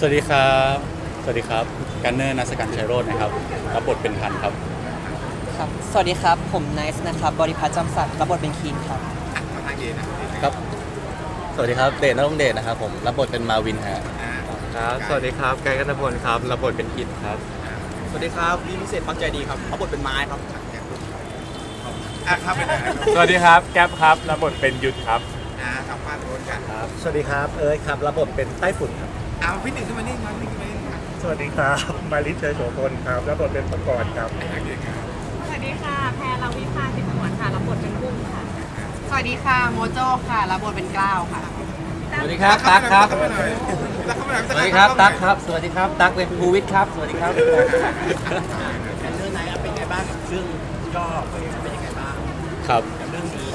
สวัสดีครับ สวัสดีครับ กันเนอร์นัสการชัยโรจน์นะครับ รับบทเป็นทันครับ ครับ สวัสดีครับ ผมไนซ์นะครับ บริพัตรจำสัตว์รับบทเป็นคีนครับทางเย็นนะครับ สวัสดีครับ เดชนรงค์เดชนะครับผม รับบทเป็นมาวินฮะครับ สวัสดีครับ ไกด์กันพลครับ รับบทเป็นกิตครับ สวัสดีครับวีพิเศษปักใจดีครับรับบทเป็นไม้ครับอะครับเป็นยังไงสวัสดีครับ แก๊ปครับ รับบทเป็นยุทธครับ อ่าทำบ้านโน้นกันครับสวัสดีครับ เอิร์ธครับ รับบทเป็นไต้ฝุ่นครับ เอาพี่หนึ่งขึ้นมานี่มาพี่ขึ้นมานี่สวัสดีครับ มาริเชยโสพลครับรับบทเป็นประกรณ์ครับทางเย็นครับสวัสดีค่ะ แพรลาวิภาสิสงวนค่ะรับบทเป็นกุ้งค่ะ สวัสดีค่ะ โมโจค่ะรับบทเป็นกล้าวค่ะ สวัสดีครับตั๊กครับเข้ามาหน่อยตั๊กเข้ามาหน่อยสวัสดีครับตั๊กครับ สวัสดีครับตั๊กเป็นภูวิทย์ครับ สวัสดีครับเรื่องไหนเป็นไงบ้างกับเรื่องย่อเป็นยังไงบ้าง ครับกับเรื่องนี้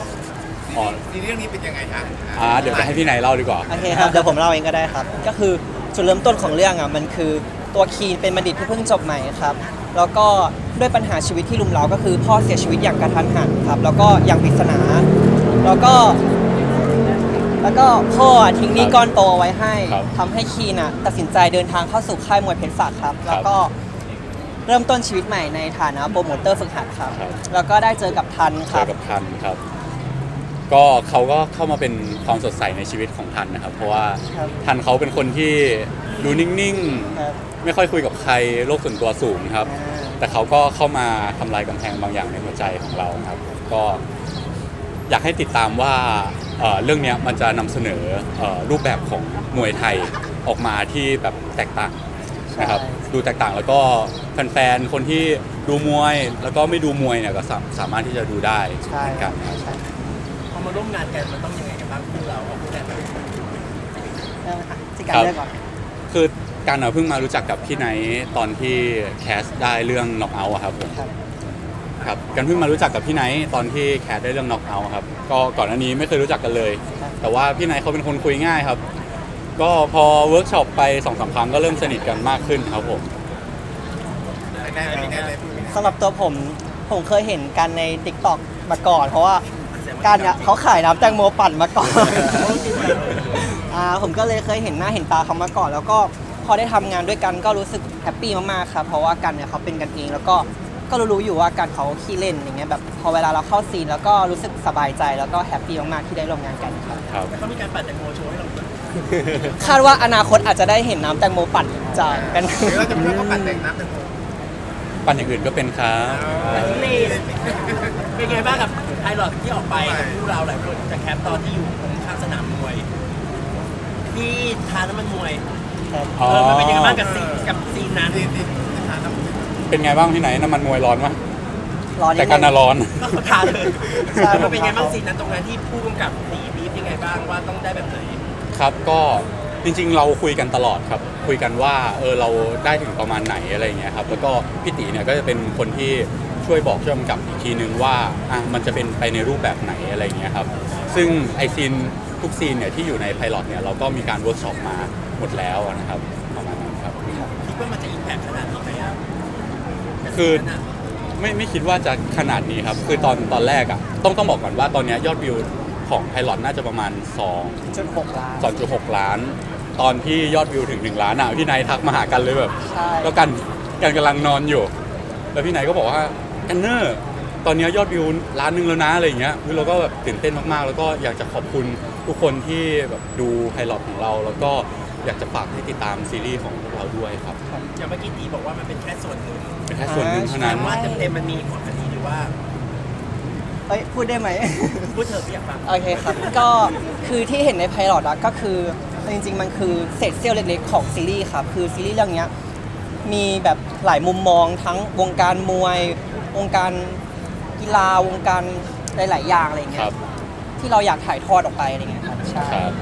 อ๋อซีรีส์เรื่องนี้เป็นยังไงคะอ่าเดี๋ยวไปให้พี่ไหนเล่าดีกว่า โอเคครับเดี๋ยวผมเล่าเองก็ได้ครับ ก็คือจุดเริ่มต้นของเรื่องอะมันคือตัวคีนเป็นบัณฑิตที่เพิ่งจบใหม่ครับแล้วก็ด้วยปัญหาชีวิตที่ลุมเร้าก็คือพ่อเสียชีวิตอย่างกระทันหันครับ แล้วก็อย่างปริศนา แล้วก็ แล้วก็พ่อทิ้งหนี้ก้อนโตเอาไว้ให้ครับทำให้คีนอะตัดสินใจเดินทางเข้าสู่ค่ายมวยเพชรศักดิ์ครับ แล้วก็เริ่มต้นชีวิตใหม่ในฐานะโปรโมเตอร์ฝึกหัดครับ ครับ แล้วก็ได้เจอกับทันคเจรัอบ กับทันครับ ก็เขาก็เข้ามาเป็นความสดใสในชีวิตของทันนะครับ เพราะว่าครับทันเขาเป็นคนที่ดูนิ่งครับๆ ไม่ค่อยคุยกับใครโลกส่วนตัวสูงครับแต่เขาก็เข้ามาทำลายกำแพงบางอย่างในหัวใจของเราครับ ก็อยากให้ติดตามว่าเอ่อเรื่องเนี้ยมันจะนำเสนอเอ่อรูปแบบของมวยไทยออกมาที่แบบแตกต่างนะครับ ใช่ ดูแตกต่างแล้วก็แฟนๆคนที่ดูมวยแล้วก็ไม่ดูมวยเนี่ยก็สาสามารถที่จะดูได้ใช่เหมือนคกัรันบนะครับ ใช่ พอมาร่วมงานกันมันต้องยังไงกันบ้างคู่เราเอาคู่แรกก่อนเริ่มค่ะจิการเลือกก่อนคือการเพิ่งมารู้จักกับพี่ไนท์ตอนที่แคสได้เรื่อง knock out อะครับผมครับครับกันเพิ่งมารู้จักกับพี่ไนท์ตอนที่แคสได้เรื่อง knock out ครับ ก็ก่อนหน้านี้ไม่เคยรู้จักกันเลยครับแต่ว่าพี่ไนท์เขาเป็นคนคุยง่ายครับ ก็พอเวิร์กช็อปไปสองสามครั้งก็เริ่มสนิทกันมากขึ้นครับผมแน่เป็นไงเลยสำหรับตัวผมผมเคยเห็นกันใน t ิ k t o k มาก่อน เพราะว่า การเนี่ยเขาขายน้ำแตงโมปั่นมาก่อน อ่าผมก็เลยเคยเห็นหน้าเห็นตาเขามาก่อน แล้วก็พอได้ทำงานด้วยกันก็รู้สึกแฮปปี้มากๆครับเพราะว่ากันเนี่ยเขาเป็นกันเองแล้วก็ก็รู้ๆอยู่ว่ากันเขาขี้เล่นอย่างเงี้ยแบบพอเวลาเราเข้าซีนแล้วก็รู้สึกสบายใจแล้วก็แฮปปี้มากๆที่ได้ร่วมงานกันครับครับแต่เขามีการปั่นแตงโมโชว์ให้เราดูคาดว่าอนาคตอาจจะได้เห็นน้ำแตงโมปั่นจากกัน เดี๋ยวเราจะไม่ต้องปั่นแต่งน้ำเป็นโม ปันอย่างอื่นก็เป็นครับเป็นไงบ้างกับไพลอตที่ออกไปกับคู่เราหลายคนจะแคปตอนที่อยู่ตรงข้างสนามมวย ที่ทานน้ำมันมวยอ๋อเออมันเป็นยังไงบ้างกับซีนกับซีนนั้นที่ที่ที่ทานน้ำเป็นไงบ้างพี่ไหนท์น้ำมันมวยร้อนมั้ยร้อนนิดแต่นึงกันน่ะร้อนก็เขาทานเลยใช่มันเป็นยังไงบ้างซีนนั้นตรงนั้นที่ผู้กำกับตีบีฟยังไงบ้างว่าต้องได้แบบไหนครับก็ จริงๆ เราคุยกันตลอดครับ คุยกันว่าเออเราได้ถึงประมาณไหนอะไรอย่างเงี้ยครับแล้วก็พี่ตีเนี่ยก็จะเป็นคนที่ช่วยบอกช่วยกำกับอีกทีนึงว่าอะมันจะเป็นไปในรูปแบบไหนอะไรอย่างเงี้ยครับซึ่งไอซีนทุกซีนเนี่ยที่อยู่ในไพลอตเนี่ยเราก็มีการเวิร์กช็อปมาหมดแล้วนะครับประมาณนั้นครับคิดว่ามันจะอิมแพคขนาดนี้ไหมอะคือไม่ไม่คิดว่าจะขนาดนี้ครับคือตอนตอนแรกอะต้องต้องบอกก่อนว่าตอนเนี้ยยอดวิว ของไพลอตน่าจะประมาณ 2จุดหกล้าน 2.6 ล้าน ตอนที่ยอดวิวถึง 1 ล้านอะพี่ไนท์ทักมาหากันเลยแบบใช่ แล้วกันกันกำลังนอนอยู่ แล้วพี่ไนท์ก็บอกว่ากันเนอร์ตอนนี้ยอดวิวล้านหนึ่งแล้วนะอะไรอย่างเงี้ยคือเราก็แบบตื่นเต้นมากๆ แล้วก็อยากจะขอบคุณทุกคนที่แบบดูไพลอตของเรา แล้วก็อยากจะฝากให้ติดตามซีรีส์ของพวกเราด้วยครับอย่างเมื่อกี้ตีบอกว่ามันเป็นแค่ส่วนหนึ่งเป็นแค่ส่วนหนึ่งเท่าแสดนั้นงว่าเต็มๆมันมีกว่าอันนี้หรือว่า เอ้ยพูดได้ไหม พูดเถอะพี่อยากฟังโอเคครับ ก็คือที่เห็นในไพลอตอะก็คือจริงๆ มันคือเศษเสี้ยวเล็กๆ ของซีรีส์ครับ คือซีรีส์เรื่องเนี้ยมีแบบหลายมุมมองทั้งวงการมวย วงการกีฬาวงการหลายๆอย่างอะไรเงี้คยรับที่เราอยากถ่ายทอดออกไปอะไรเงี้ยครับใช่ครับ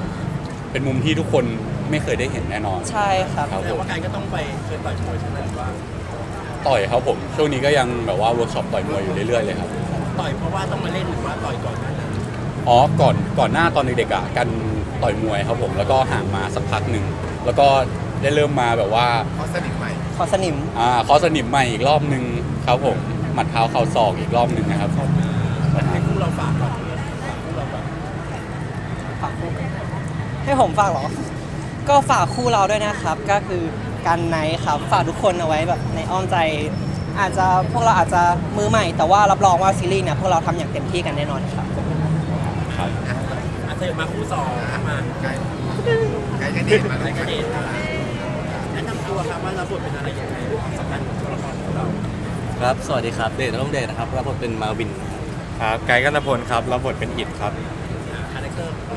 เป็นมุมที่ทุกคนไม่เคยได้เห็นแน่นอน ใช่ครับ ครับแต่ผมว่าการก็ต้องไปเคยต่อยมวยใช่ไหมหรือว่าต่อยครับผม ช่วงนี้ก็ยังแบบว่าเวิร์กช็อปต่อยมวยอยู่เรื่อยๆเลยครับ ต่อยเพราะว่าต้องมาเล่นหรือว่าต่อยก่อนหนานั้นอ๋อก่อนก่อนหน้าตอนเด็กๆอะกันต่อยมวยครับผมแล้วก็ห่างมาสักพักหนึ่งแล้วก็ได้เริ่มมาแบบว่าเขาสนิทใหม่ ขอสนิม อ่าคอสนิมใหม่อีกรอบหนึ่งครับผมหมัดเท้าเข่าศอกอีกรอบหนึ่งนะครับให้คู่เราฝากก่อนฝากคู่เราก่อนฝากให้ผมฝากเหรอ ก็ฝากคู่เราด้วยนะครับ ก็คือกันไนท์ครับ ฝากทุกคนเอาไว้แบบในอ้อมใจ อาจจะพวกเราอาจจะมือใหม่ แต่ว่ารับรองว่าซีรีส์เนี่ยพวกเราทำอย่างเต็มที่กันแน่นอนครับ อาเธอมาคู่สองมาไกลไกลกันเด็ดมาอะไรไกลกันเด็เดดชแนะนำตัวครับว่ารับบทเป็นอะไรยังไงความสำคัญของตัวละครของเราครับ สวัสดีครับ เดชน้องเดชนะครับรับบทเป็นมาวิน ครับไกด์กันตพลครับรับบทเป็นอิดครับคาแรคเตอร์ขอ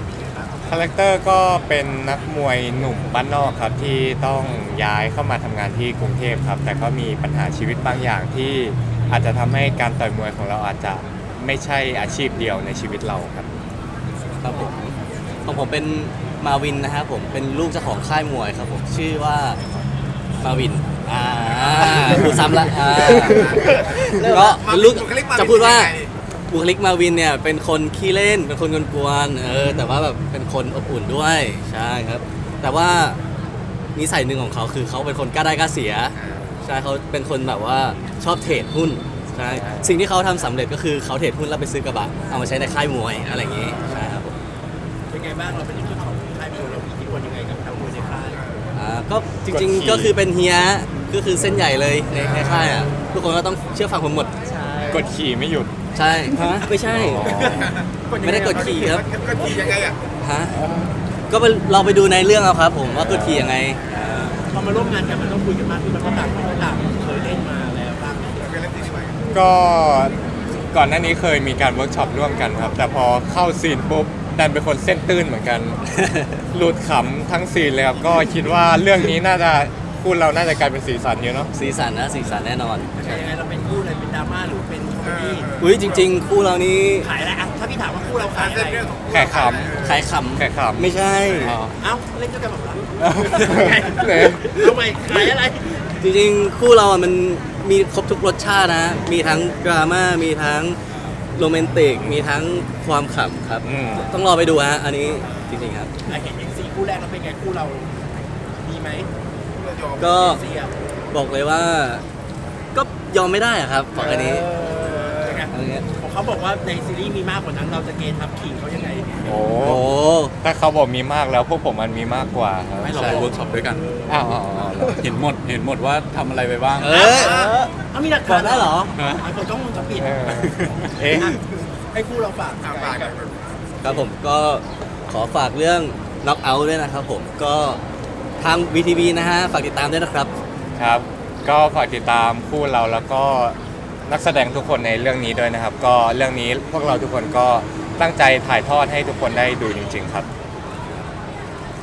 งเราเป็นยังไงบ้างคาแรคเตอร์ก็เป็นนักมวยหนุ่มบ้านนอกครับที่ต้องย้ายเข้ามาทำงานที่กรุงเทพครับ แต่ก็มีปัญหาชีวิตบางอย่างที่อาจจะทำให้การต่อยมวยของเราอาจจะไม่ใช่อาชีพเดียวในชีวิตเราครับ ครับผมของผมเป็นมาวินนะครับผมเป็นลูกเจ้าของค่ายมวยครับผมชื่อว่ามาวินอ่าพูดซ้ำละอ่าก็เป็นลูกจะพูดว่า บุคลิกมาวินเนี่ยเป็นคนขี้เล่นเป็นคนกวนๆเออแต่ว่าแบบเป็นคนอบอุ่นด้วยใช่ครับ แต่ว่านิสัยหนึ่งของเขาคือเขาเป็นคนกล้าได้กล้าเสียใช่เขาเป็นคนแบบว่าชอบเทรดหุ้นใช่สิ่งที่เขาทำสำเร็จก็คือเขาเทรดหุ้นแล้วไปซื้อกระบะเอามาใช้ในค่ายมวยอะไรอย่างงี้ใช่ครับผมเป็นไงบ้างเราเป็นเจ้าของค่ายมวยเรามีอิทธิพลยังไงกับทางมวยในค่ายอ่าก็จริงกดขี่ๆก็คือเป็นเฮียก็คือเส้นใหญ่เลยในในค่ายอะทุกคนก็ต้องเชื่อฟังผมหมด กดขี่ไม่หยุด ใช่ฮะไม่ใช่ไม่ได้กดขี่ครับ กดขี่ยังไงอะฮะก็ไปเราไปดูในเรื่องเอาครับ ผมว่ากดขี่ยังไง พอมาร่วมงานกันมันต้องคุยกันมากขึ้นมันก็ต่างคนก็ต่างเคยเล่นมาแล้วบ้างเป็นเรื่องที่ดีกว่าก็ก่อนหน้านี้เคยมีการเวิร์กช็อปร่วมกันครับ แต่พอเข้าซีนปุ๊บดันเป็นคนเส้นตื้นเหมือนกัน หลุดขำทั้งซีนเลยครับ ก็คิดว่าเรื่องนี้น่าจะคู่เราน่าจะกลายเป็นสีสันเยอะเนาะสีสันนะสีสันแน่นอนแต่ยังไงเราเป็น ม่าหรือเป็นคอมเมดี้อุ้ยจริง ๆ คู่เรานี่ขายอะไรอะถ้าพี่ถามว่าคู่เราขายอะเส้นไรเรื่องของแข่ขขายขำแข่ขำไม่ใช่ำอ๋อ เอ้าเล่นด้วยกันแบบนั้นไหน ทำไมขายอะไรจริงๆ คู่เราอะมันมีครบทุกรสชาตินะ มีทั้งดราม่ามีทั้งโรแมนติกมีทั้งความขำครับ อืม ต้องรอไปดูฮะอันนี้จริงๆครับ อะเห็นเอ็กซีคู่แรกแล้วเป็นไงคู่เราดีไหมก็เสียบอกเลยว่า ก็ยอมไม่ได้อะครับบอกอันนี้เป็นไงเอาอย่างเงี้ยของเขาบอกว่าในซีรีส์มีมากกว่านั้นเราจะเกณฑ์ทับขิงเขายังไงโอ้โอ้ ถ้าเขาบอกมีมากแล้วพวกผมมันมีมากกว่าครับไม่เราไปเวิร์กช็อปด้วยกัน อ้าวอ๋ออ๋อเหรอเห็นหมด เห็นหมดว่าทำอะไรไปบ้างเอ้ยเอามีหลักบฐาอนกได้เหรอฮะไอ้คนต้องมึงจะปิดเออเอ๊ะ ให้คู่เราฝากทางบ้านกับครับผมก็ขอฝากเรื่อง knock out ด้วยนะครับผมก็ทาง VTV นะฮะ ฝากติดตามด้วยนะครับ ครับ ก็ฝากติดตามคู่เราแล้วก็นักแสดงทุกคนในเรื่องนี้ด้วยนะครับ ก็เรื่องนี้พวกเราทุกคนก็ตั้งใจถ่ายทอดให้ทุกคนได้ดูจริง ๆ ครับ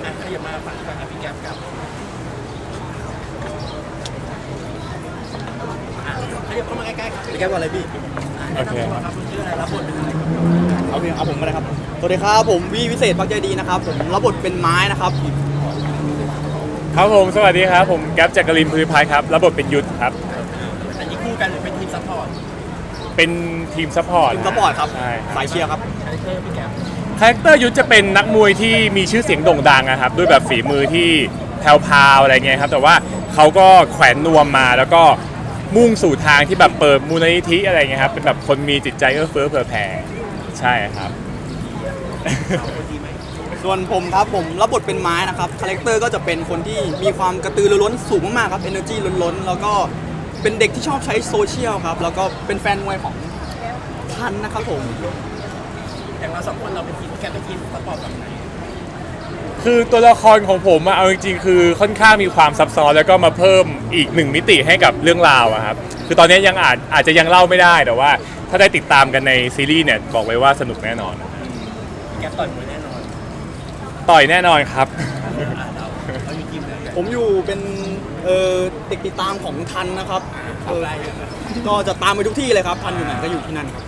อะขยับมาฝากกับพี่แก๊ปกับอะขยับเข้ามาใกล้ๆครับพี่แก๊ปว่าอะไรพี่อะแนะนำตัวครับคุณชื่ออะไรรับบทเป็นอะไรครับ เอาเพลงเอาผมมาเลยครับ สวัสดีครับผมวีวิเศษพักใจดีนะครับ ผมรับบทเป็นไม้นะครับ ครับผมสวัสดีครับ ผมแก๊ปจักรินพือพายครับรับบทเป็นยุทธครับ อันนี้คู่กันหรือเป็นทีมซัพพอร์ตเป็นทีมซัพพอร์ตทีมซัพพอร์ตครับ ใช่สายเชียร์ครับ คาแรคเตอร์พี่แก๊ปคาแรคเตอร์ยุทธจะเป็นนักมวยที่มีชื่อเสียงโด่งดังนะครับด้วยแบบฝีมือที่แผ่วพราวอะไรเงี้ยครับแต่ว่าเขาก็แขวนนวมมาแล้วก็มุ่งสู่ทางที่แบบเปิดมูลนิธิอะไรเงี้ยครับเป็นแบบคนมีจิตใจเอื้อเฟื้อเผื่อแผ่ใช่ครับ เอาคนดีไหม ส่วนผมครับผมรับบทเป็นไม้นะครับคาแรคเตอร์ก็จะเป็นคนที่มีความกระตือรือร้นสูงมากๆครับ energy ล้นๆ แล้วก็เป็นเด็กที่ชอบใช้โซเชียลครับ แล้วก็เป็นแฟนมวยของทันนะครับผม อย่างเราสองคนเราเป็นทีมพี่แก๊ปเป็นทีมซัพพอร์ตแบบไหนคือตัวละครของผมอะเอาจริงๆคือค่อนข้างมีความซับซ้อนแล้วก็มาเพิ่มอีกหนึ่งมิติให้กับเรื่องราวอะครับคือตอนนี้ยังอาจอาจจะยังเล่าไม่ได้แต่ว่า ถ้าได้ติดตามกันในซีรีส์เนี่ยบอกเลยว่าสนุกแน่นอนพี่แก๊ปต่อยมวยแน่นอน ต่อยแน่นอนครับอะเราเราอยู่ทีมไหนผมอยู่เป็นเออเด็กติดตามของทันนะครับเอเอาออะไรก็จะตามไปทุกที่เลยครับ ทันอยู่ไหนก็อยู่ที่นั่นครับ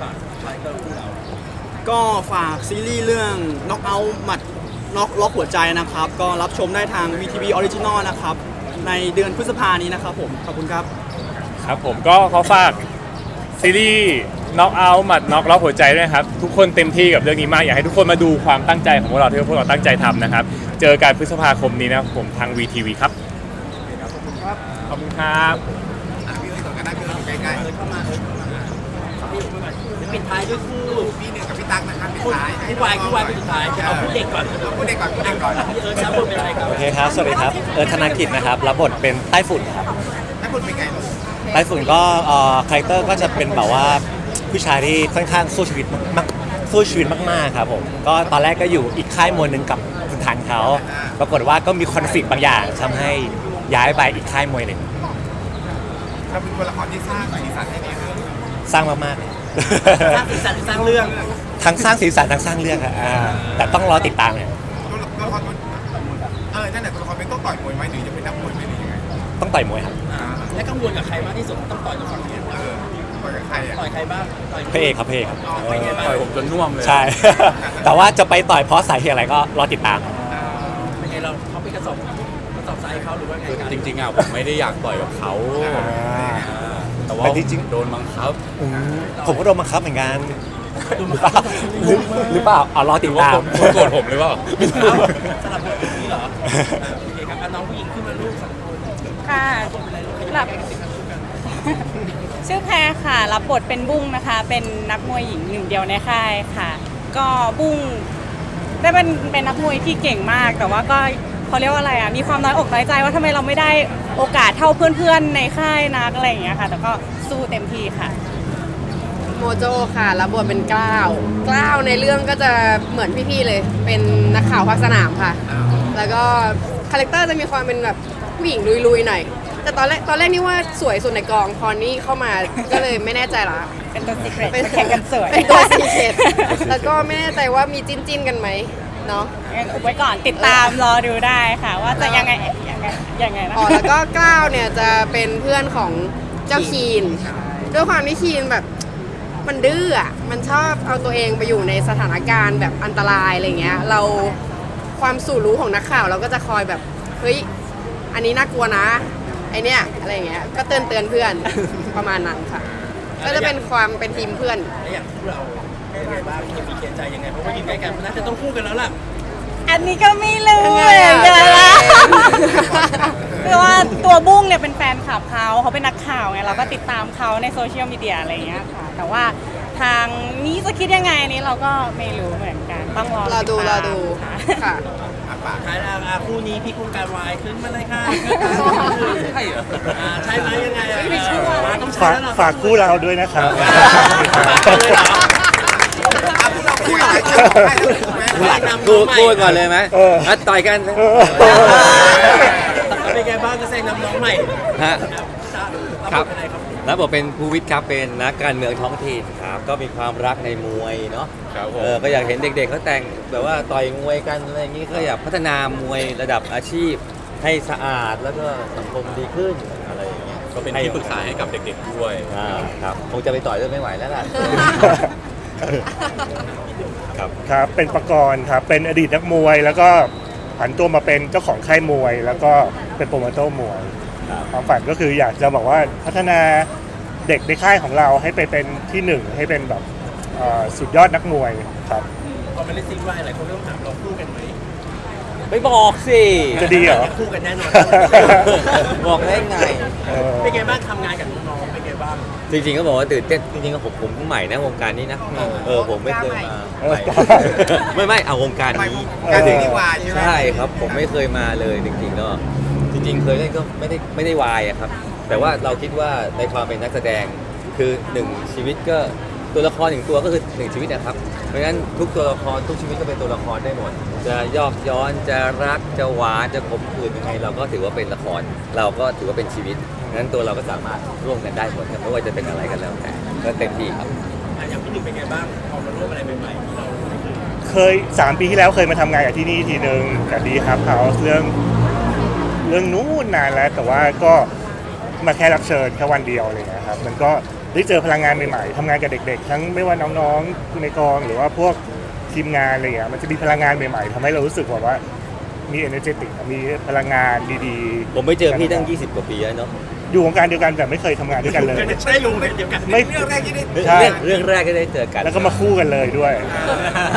ฝากคาแรคเตอร์คู่เราก็ฝากซีรีส์เรื่อง Knock Out หมัดน็อกล็อกหัวใจนะครับ ก็รับชมได้ทาง VTV Original นะครับ ในเดือนพฤษภานี้นะครับผม ขอบคุณครับ ครับผมก็ขอฝากซีรีส์ น็อกเอาท์หมัดน็อกล็อกหัวใจด้วยนะครับ ทุกคนเต็มที่กับเรื่องนี้มาก อยากให้ทุกคนมาดูความตั้งใจของพวกเราที่พวกเราตั้งใจทำนะครับ เจอกันพฤษภาคมนี้นะครับผมทาง VTV ครับขอบคุณครับอะพี่เอ้ยต่อกันได้พี่เอ้ยอยู่ใกล้ๆเออเข้ามาเออเข้ามาอะนี่เข้ามาก่อนปิดท้ายด้วยคู่พี่หนึ่งกับพี่ตั๊กนะครับปิดท้ายคู่วายคู่วายคู่สุดท้ายเอาคู่เด็กก่อนเอาคู่เด็กก่อนคู่เด็กก่อนพี่เอิร์ธครับบทเป็นอะไรครับโอเคครับ สวัสดีครับ เอิร์ธธนกิจนะครับ รับบทเป็นใต้ฝุ่นครับถ้าคุณเป็นไงลูกใต้ฝุ่นก็เอ่อคาแรคเตอร์ก็จะเป็นแบบว่า ผู้ชายที่ค่อนข้างสู้ชีวิตมากสู้ชีวิตมากๆครับผมก็ตอนแรกก็อยู่อีกค่ายมวยหนึ่งกับคุณทันเขาปรากฏว่าก็มีคอนฟ lict บางอย่างทำให้ย้ายไปอีกค่ายมวยหนึ่งเราเป็นตัวละครที่สร้างสีสันให้ในเรื่องสร้างมากสร้างสีสันหรือสร้างเรื่องๆทั้งสร้างสีสันทั้งสร้างเรื่องอะอ่าแต่ต้องรอติดตามเนี่ยตัวตัวละครตัวเออนั่นแหละตัวละครเป็นต้องต่อยมวยไหมหรือจะเป็นนักมวยไหมหรือยังไงต้องต่อยมวยครับอ่าและกังวลกับใครมากที่สุดต้องต่อยกับฝั่งนี้เออ ต่อยกับใครอะต่อยใครบ้างต่อยพระเอกครับพระเอกครับเป็นไงบ้างต่อยผมจนน่วมเลยใช่ แต่ว่าจะไปต่อยเพราะสาเหตุอะไรก็รอติดตาม เป็นไงเราเขาเป็นกระสอบกระสอบทรายเขาหรือว่าไงคือกันจริงๆอะผมไม่ได้อยากต่อยกับเขาแต่ว่าแต่จริงๆ โดนบังคับอืมผมก็โดนบังคับเหมือนกันหรือหรือเปล่าเอารอหติรืดอว่าตามคนโกรธผมหรือเปล่าเอ้าสลับบทนี้เหรออ่าโอเคครับอะน้องผู้หญิงขึ้นมาลูกสองคนค่ะรับ ชื่อแพรค่ะ รับบทเป็นบุ้งนะคะ เป็นนักมวยหญิงหนึ่งเดียวในค่ายค่ะ ก็บุ้งได้เป็นเป็นนักมวยที่เก่งมาก แต่ว่าก็เขาเรียกว่าอะไรอะ มีความน้อยอกน้อยใจว่าทำไมเราไม่ได้โอกาสเท่าเพื่อนๆในค่ายนักอะไรอย่างเงี้ยค่ะ แต่ก็สู้เต็มที่ค่ะ โมโจค่ะรับบทเป็นกล้าวกล้าวในเรื่องก็จะเหมือนพี่ๆเลย เป็นนักข่าวภาคสนามค่ะ แล้วก็คาแรคเตอร์จะมีความเป็นแบบผู้หญิงลุยๆหน่อย แต่ตอนแรกตอนแรกนี่ว่าสวยสุดในกองพอนี่เข้ามาก็เลยไม่แน่ใจละเป็นตัวซีเครตแข่งกันสวยเป็นตัวซีเคตแล้วก็ไม่แน่ใจว่ามีจิ้นจิ้นๆกันไหมเนาะงั้นอุบไว้ก่อนติดตามรอดูได้ค่ะว่าจะยังไงยังไงยังไงนะอ๋อแล้วก็กล้าวเนี่ยจะเป็นเพื่อนของเจ้าคีนด้วยความที่คีนแบบมันดื้ออะมันชอบเอาตัวเองไปอยู่ในสถานการณ์แบบอันตรายอะไรเงี้ย เราความสู่รู้ของนักข่าวเราก็จะคอยแบบเฮ้ยอันนี้น่ากลัวนะ ไอเนี้ยอะไรเงี้ย ก็เตือนเตือนเพื่อน ประมาณนั้นค่ะ ก็จะเป็นความเป็นทีมเพื่อน แล้วอย่างคู่เราเป็นไงบ้างมีมีเคใจยังไงเพราะว่ายืนใกล้กันมันน่าจะต้องคู่กันแล้วล่ะอันนี้ก็ไม่รู้ยังเหไงมือนอะกันละยังไงคือว่าตัวบุ้งเนี่ยเป็นแฟนคลับเขาเขาเป็นนักข่าวไงเราก็ติดตามเขาในโซเชียลมีเดียอะไรอย่างเงี้ยค่ะ แต่ว่าทางนี้จะคิดยังไงนี้เราก็ไม่รู้เหมือนกัน ต้องรอรอดูติรอตามดูค่ะค่ะอะ ปากท้ายแล้วอะคู่นี้พี่คุ้มการวายขึ้นมาเลยค่ะใช่เหรออ่าใช่ไหมยังไงอะอ่าต้องใช้ฝากแล้วล่ะฝากคู่เราด้วยนะครับ ฝากเลยเหรออะพวกเราคุยอะไรกันได้ทั้งคู่ไหมแนะนำกูน้องใหม่กูก่อนเลยไหมเอออะต่อยกันเป็นไงบ้างก็แซงนำน้องใหม่ฮะ ครับอะไรครับ แล้วบอกเป็นภูวิทย์ครับเป็นนักการเมืองท้องถิ่นครับ ก็มีความรักในมวยเนาะครับผม เออก็อยากเห็นเด็กๆเขาแต่งแบบว่าต่อยมวยกันอะไรอย่างนี้ก็อยากพัฒนามวยระดับอาชีพ ให้สะอาดแล้วก็สังคมดีขึ้นอะไรอย่างเงี้ยก็เป็นที่ปรึกษาให้กับเด็กๆด้วย อ่าครับคงจะไปต่อยด้วยไม่ไหวแล้วล่ะ ครับ ครับ เป็นประกรณ์ครับ เป็นอดีตนักมวย แล้วก็ผันตัวมาเป็นเจ้าของค่ายมวย แล้วก็เป็นโปรโมเตอร์มวย ความฝันก็คืออยากจะบอกว่าพัฒนาเด็กในค่ายของเราให้ไปเป็นที่หนึ่งให้เป็นแบบเอ่อสุดยอดนักมวยครับ พอมาเล่นซีรีส์วายหลายคนก็ต้องถามเราคู่กันไหมไม่บอกสิ จะดีเหรอ คู่กันแน่นอน บอกได้ไง เออ เป็นไงบ้างทำงานกับน้องๆเป็นไงบ้างจริงๆก็บอกว่าตื่นเต้นจริงๆก็ผมผมเพิ่งใหม่นะวงการนี้นะเออผมไม่เคยมาเออใหม่ไม่ไม่เอาวงการไปนี้ การถึงที่วายใช่ไหม ใช่ครับผมไม่เคยมาเลยจริงๆก็จ ริงๆ เคยเล่นก็ไม่ได้ไม่ได้วายอะครับ แต่ว่าเราคิดว่าในความเป็นนักแสดงคือหนึ่งชีวิตก็ตัวละครหนึ่งตัวก็คือหนึ่งชีวิตนะครับ เพราะฉะนั้นทุกตัวละครทุกชีวิตก็เป็นตัวละครได้หมด จะยอกย้อนจะรักจะหวานจะขมขื่นยังไงเราก็ถือว่าเป็นละคร เราก็ถือว่าเป็นชีวิตงั้นตัวเราก็สามารถร่วมกันได้หมดครับไม่ว่าจะเป็นอะไรกันแล้วแต่ก็เต็มที่ครับ อะอย่างพี่หนึ่งเป็นไงบ้างพอมาร่วมอะไรใหม่ๆที่เราไม่เคย เคยสามปีที่แล้วเคยมาทำงานกับที่นี่ทีหนึ่งกับดีครับเฮาส์เรื่อง เรื่องนู้นนานแล้ว แต่ว่าก็มาแค่รับเชิญแค่วันเดียวเลยนะครับ มันก็ได้เจอพลังงานใหม่ๆทำงานกับเด็ก ๆ ทั้งไม่ว่าน้องๆในกองหรือว่าพวกทีมงานอะไรอย่างเงี้ยมันจะมีพลังงานใหม่ๆทำให้เรารู้สึกแบบว่ามี energetic มีพลังงานดีๆผมไม่เจอพี่ตั้ง 20 กว่าปีแล้วเนาะ อยู่วงการเดียวกันแต่ไม่เคยทำงานด้วยกันเลย ใช่อยู่เดียวกันไม่ เรื่องแรกที่ได้ใช่ เรื่องเรื่องแรกก็ได้เจอกันแล้วก็มาคู่กันเลยด้วย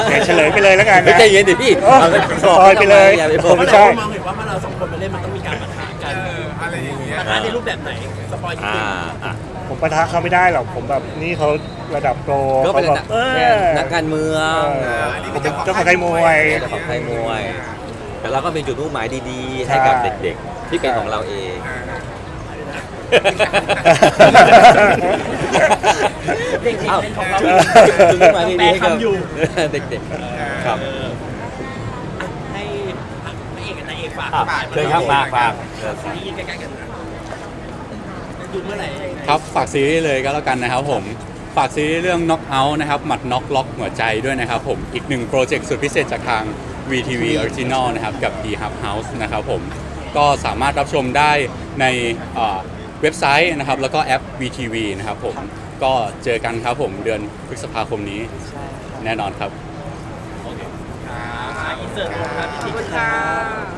เดี๋ยวเฉลยไปเลยแล้วกันไม่นะ ใจเย็นดิพี่โอ้เอาไปสปอยไปเลยอย่าไปบเพอกราะไม่หใช่ลายคนมองเห็นว่าเมื่อเราสองคนมาเล่นมันต้องมีการปะทะกันเอออะไรอย่างเงี้ยปะทะในรูปแบบไหนสปอยล์นิดอ่านึงอะผมผมประทะเขาไม่ได้หรอกผมแบบนี่เขาระดับโปรก็เขาเป็นแบบนักเอแค่อนักการเมืองเออผมเป็นเจ้าของไทยมวย เจ้าของไทยมวย แต่เราก็เป็นจุดมุ่งหมายดีๆ ให้กับใช่ เด็กๆ ที่เป็นของเราเอง เด็กๆเป็นของเราจุดมุ่งหมายดีๆให้กับคำอยู่ เด็กๆครับ ให้พระเอกกับนายเอกฝากอะเชิญครับฝากฝาก ซีรีส์ใกล้ๆกันนะจะดูเมื่อไหร่ยังไง ครับฝากซีรีส์เลยก็แล้วกันนะครับผมฝากซีรีส์เรื่อง Knock Out นะครับ หมัดน็อกล็อกหัวใจด้วยนะครับผมอีกหนึ่งโปรเจกต์สุดพิเศษจากทาง VTV Original นะครับ กับ The Hub House นะครับผมก็สามารถรับชมได้ในเอ่อ เว็บไซต์นะครับ แล้วก็แอป VTV นะครับผม ก็เจอกันครับผมเดือนพฤษภาคมนี้แน่นอนครับครับอินเสิร์ตครับพี่ขอบคุณค่ะ